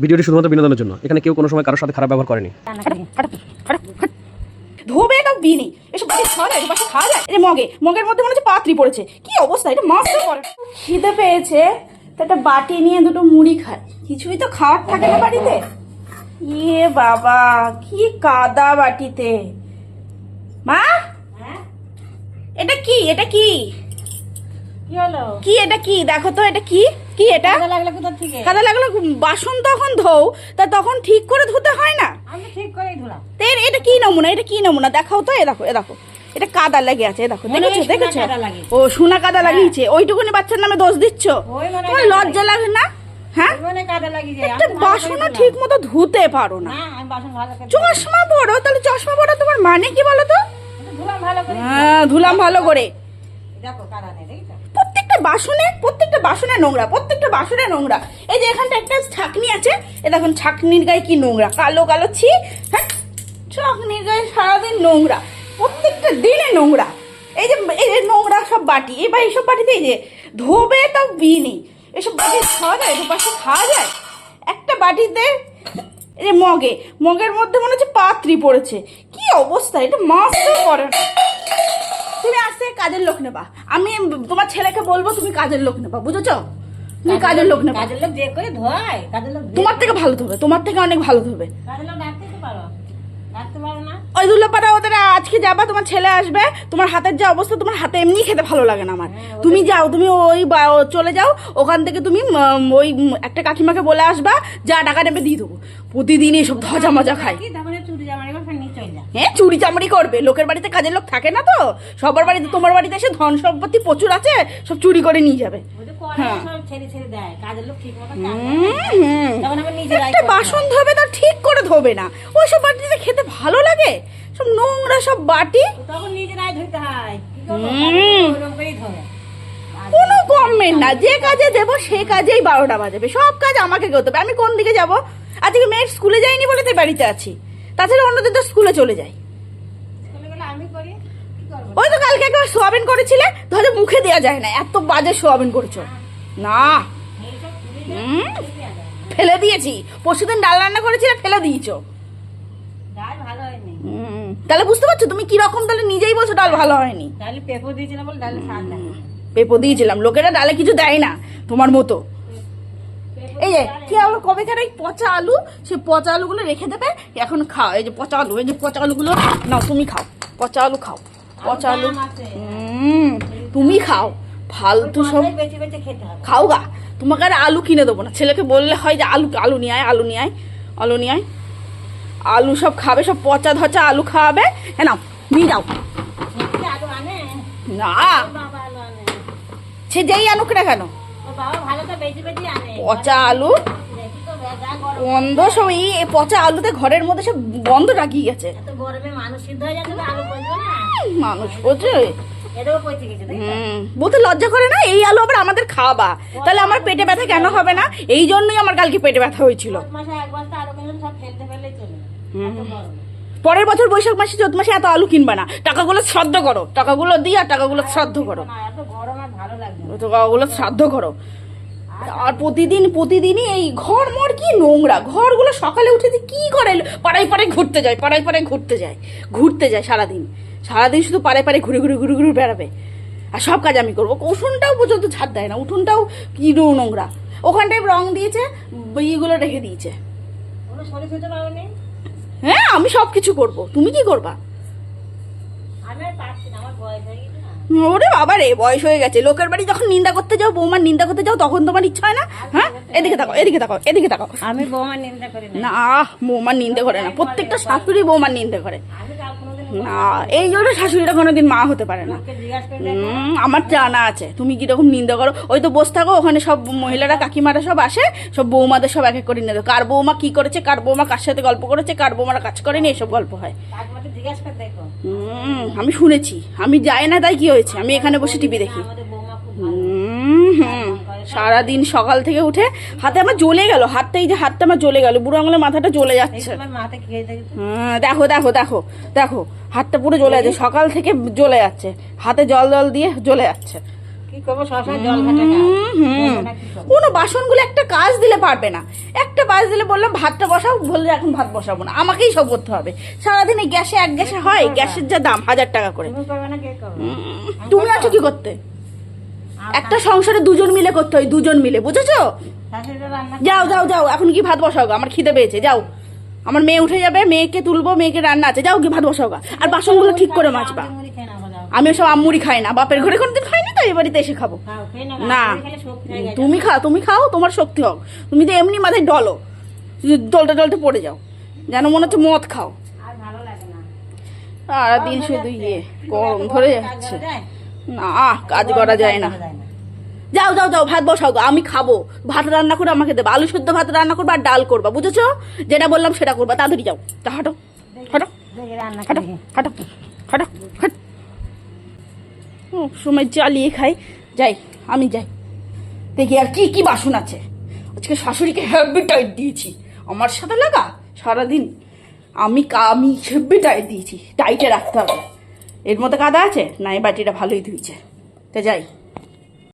ভিডিওটি শুধুমাত্র বিনোদনের জন্য। এখানে কেউ কোনো সময় কারোর সাথে খারাপ ব্যবহার করেনি। ধোবে তো বিনি। এসব বাড়ি খাওয়া যায় বাসা খাওয়া যায়। এই মগে মগের মধ্যে মনে হচ্ছে পাত্রি পড়েছে। কি অবস্থা এটা মাছ করে। খিদে পেয়েছে তো একটা বাটি নিয়ে দুটো মুড়ি খায়। কিছুই তো খাওয়ার থাকে না বাড়িতে। ইয়ে বাবা কি কাদা বাটিতে। মা? এটা কি এটা কি? কি এটা কি? দেখো তো এটা কি? কি এটা? কাদা লাগল বাসন তখন ধোও তা তখন ঠিক করে ধুতে হয় না? আমি ঠিক করেই ধুলাম। এটা কি নমুনা? এটা কি নমুনা? দেখাও তো এ দেখো এ দেখো। এটা কাদা লেগে আছে দেখো দেখেছ দেখেছ? ও সোনা কাদা লাগিয়েছে। ওইটুকুনি বাচ্চার নামে দোষ দিচ্ছ? হয় তোমার লজ্জা লাগে না? হ্যাঁ? একটা বাসনও ঠিক মতো ধুতে পারো না। চশমা পড়ো তাহলে চশমা পড়ো তোমার মানে কি বলো তো? ধুলাম। ধুলাম ভালো করে। হ্যাঁ ধুলাম ভালো করে। দেখো কাদা নেই প্রত্যেকটা বাসনে প্রত্যেকটা বাসনে নোংরা, প্রত্যেকটা বাসনে নোংরা। এই যে এখানটা একটা ছাকনি আছে, এ দেখুন ছাকনির গায়ে কি নোংরা, কালো কালো, ছি হ্যাঁ? ছাকনির গায়ে সারাদিন নোংরা, প্রত্যেকটা দিনে নোংরা। এই যে এই যে নোংরা সব বাটি, এবার এইসব বাটিতে এই যে ধোবে তাও বিনি, এসব বাটি খাওয়া যায়, দুপাশে খাওয়া যায়? একটা বাটিতে এই যে মগে, মগের মধ্যে মনে হচ্ছে পাত্রি পড়েছে। কি অবস্থা, এটা মাছ করে কাজের লোক নেবা। আমি তোমার ছেলেকে বলব তুমি কাজের লোক নেবা বুঝেছ? তুমি কাজের লোক নেবা। কাজের লোক যে করে ধোয় কাজের লোক তোমার থেকে ভালো ধোবে তোমার থেকে অনেক ভালো ধোবে। কাজের লোক ডাকতে পারো। ওই দুল্লাপাড়া ওদের আজকে যাবা তোমার ছেলে আসবে তোমার হাতের যে অবস্থা তোমার হাতে এমনি খেতে ভালো লাগে না আমার। তুমি যাও তুমি ওই চলে যাও ওখান থেকে তুমি ওই একটা কাকিমাকে বলে আসবা যা টাকা নেবে দিয়ে দেবো। প্রতিদিন এইসব ধজা মজা হ্যাঁ চুরি চামড়ি করবে লোকের বাড়িতে কাজের লোক থাকে না তো। সবার বাড়িতে তোমার বাড়িতে এসে ধন সম্পত্তি প্রচুর আছে সব চুরি করে নিয়ে যাবে। হ্যাঁ। একটা বাসন ধোবে তার ঠিক করে ধোবে না। ওইসব বাড়িতে খেতে ভালো লাগে? সব নোংরা সব বাটি। কোনো গভর্নমেন্ট না যে কাজে দেবো সে কাজেই বারোটা বাজাবে। সব কাজ আমাকে করতে হবে। আমি কোন দিকে যাব? আজকে মেয়ের স্কুলে যাইনি বলে তো বাড়িতে আছি। তাছাড়া অন্যদের তো স্কুলে চলে যাই। ওই তো কালকে একবার সোয়াবিন করেছিলে ধরে মুখে দেওয়া যায় না। এত বাজে সোয়াবিন করেছ। না। ফেলে দিয়েছি। পরশুদিন ডাল রান্না করেছিলে ফেলে দিয়েছ ডাল ভালো হয়নি হুম, তাহলে বুঝতে পারছ তুমি কি রকম তাহলে নিজেই বলছো ডাল ভালো হয়নি? পেঁপো দিয়েছিলাম লোকেরা ডালে কিছু দেয় না তোমার মতো। এই যে কি হলো? কবেকার এই পচা আলু? সেই পচা আলুগুলো রেখে দেবে এখন খাও। এই যে পচা আলু এই যে পচা আলুগুলো নাও তুমি খাও। পচা আলু খাও। পচা আলু তুমি খাও। ফালতু সব বেঁচে বেঁচে খেতে খাও গা। তোমাকে আর আলু কিনে দেবো না। ছেলেকে বললে হয় যে আলু আলু নিয়ে আয় আলু নিয়ে আয়। আলু নিয়ে আয়। আলু সব খাবে, সব পচা ধচা আলু খাওয়াবে হ্যাঁ নাও, নিয়ে যাও। না। সে যেই আনুক না কেন? পচা আলু। গন্ধ সব এই পচা আলুতে ঘরের মধ্যে সব গন্ধ ডাকিয়ে গেছে। মানুষ বোঝে বলতে লজ্জা করে না, এই আলু আবার আমাদের খাওয়া। তাহলে আমার পেটে ব্যথা কেন হবে না? এই জন্যই আমার কালকে পেটে ব্যথা হয়েছিল। পরের বছর বৈশাখ মাসে চোদ্দ মাসে এত আলু কিনবা না। টাকাগুলো শ্রাদ্ধ করো। টাকাগুলো দিয়ে আর টাকাগুলো শ্রাদ্ধ করো। টাকাগুলো শ্রাদ্ধ করো। আর প্রতিদিন প্রতিদিনই এই ঘর মর কি নোংরা। ঘরগুলো সকালে উঠে যে কি করে? পাড়ায় পাড়ায় ঘুরতে যায় পাড়ায় পাড়ায় ঘুরতে যায় ঘুরতে যায় সারাদিন। সারাদিন শুধু পাড়ায় পাড়ায় ঘুরে ঘুরে ঘুরে ঘুরে বেড়াবে। আর সব কাজ আমি করব। উঠোনটাও পর্যন্ত ছাড় দেয় না। উঠোনটাও কি নোংরা। ওখানটায় রং দিয়েছে ইয়েগুলো রেখে দিয়েছে। হ্যাঁ আমি সব কিছু করব। তুমি কি করবা? হয়ে ওরে বাবা রে বয়স হয়ে গেছে। লোকের বাড়ি যখন নিন্দা করতে যাও বৌমার নিন্দা করতে যাও তখন তোমার ইচ্ছা হয় না? হ্যাঁ? এদিকে তাকাও এদিকে তাকাও এদিকে তাকাও। আমি বৌমার নিন্দা করি না। না বৌমার নিন্দে করে না। প্রত্যেকটা শাশুড়ি বৌমার নিন্দে করে। এই জন্য শাশুড়িটা কোনোদিন মা হতে পারে না। আমার জানা আছে। তুমি কীরকম নিন্দা করো? ওই তো বসে থাকো ওখানে সব মহিলারা কাকিমারা সব আসে সব বৌমাদের সব এক এক করে নিয়ে দেয়। কার বৌমা কি করেছে কার বৌমা কার সাথে গল্প করেছে কার বৌমারা কাজ করেনি এসব গল্প হয়। আমি শুনেছি। আমি যাই না তাই কি হয়েছে? আমি এখানে বসে টিভি দেখি আমাদের বৌমা খুব ভালো হুম, হুম। সারাদিন সকাল থেকে উঠে হাতে আমার জ্বলে গেল হাতটা এই যে হাতটা আমার জ্বলে গেল বুড়ো আঙুলের মাথাটা জ্বলে যাচ্ছে। দেখি হ্যাঁ, দেখো দেখো দেখো দেখো হাতটা পুরো জ্বলে যাচ্ছে সকাল থেকে জ্বলে যাচ্ছে হাতে জল জল দিয়ে জ্বলে যাচ্ছে। কোনো বাসনগুলো একটা কাজ দিলে পারবে না। একটা কাজ দিলে বললাম ভাতটা বসাও বললে এখন ভাত বসাবো না। আমাকেই সব করতে হবে। সারাদিন এই গ্যাসে এক গ্যাসে হয় গ্যাসের যা দাম হাজার টাকা করে। তুমি আছো কি করতে? একটা সংসারে দুজন মিলে করতে হয় দুজন মিলে বুঝেছ? রান্না যাও যাও যাও এখন কি ভাত বসাও আমার খিদে পেয়েছে যাও। আমার মেয়ে উঠে যাবে মেয়েকে তুলবো মেয়েকে রান্না আছে। যাও কি ভাত বসাও আর বাসনগুলো ঠিক করে মাজবা। খেয়ে আমি সব আমুড়ি খাই না। বাপের ঘরে কোনোদিন খাইনি তো এই বাড়িতে এসে খাব। না। হয়ে তুমি খাও তুমি খাও তোমার শক্তি হোক। তুমি তো এমনি মাথায় ডলো ডলতে ডলতে পড়ে যাও। যেন মনে হচ্ছে মদ খাও। আর ভালো লাগে না। সারাদিন শুধু ইয়ে গরম ধরে যাচ্ছে? না, কাজ করা যায় না। যাও যাও যাও, ভাত বসাও আমি খাব। ভাত রান্না করে আমাকে দেবে। আলু সেদ্ধ ভাত রান্না করবা আর ডাল করবা, বুঝেছ? যেটা বললাম সেটা করবা। তাড়াতাড়ি যাও। তা হাঁটো। হাঁটো। হাঁটো হাঁটো হাঁটো সময় জ্বালিয়ে খাই। যাই, আমি যাই। দেখি আর কি কি বাসন আছে। আজকে শাশুড়িকে হেভি টাইট দিয়েছি। আমার সাথে লাগা সারাদিন। আমি আমি হেভি টাইট দিয়েছি। টাইটে রাখতে হবে। এর মধ্যে কাদা আছে? না এই বাটিটা ভালোই ধুইছে। তো যাই।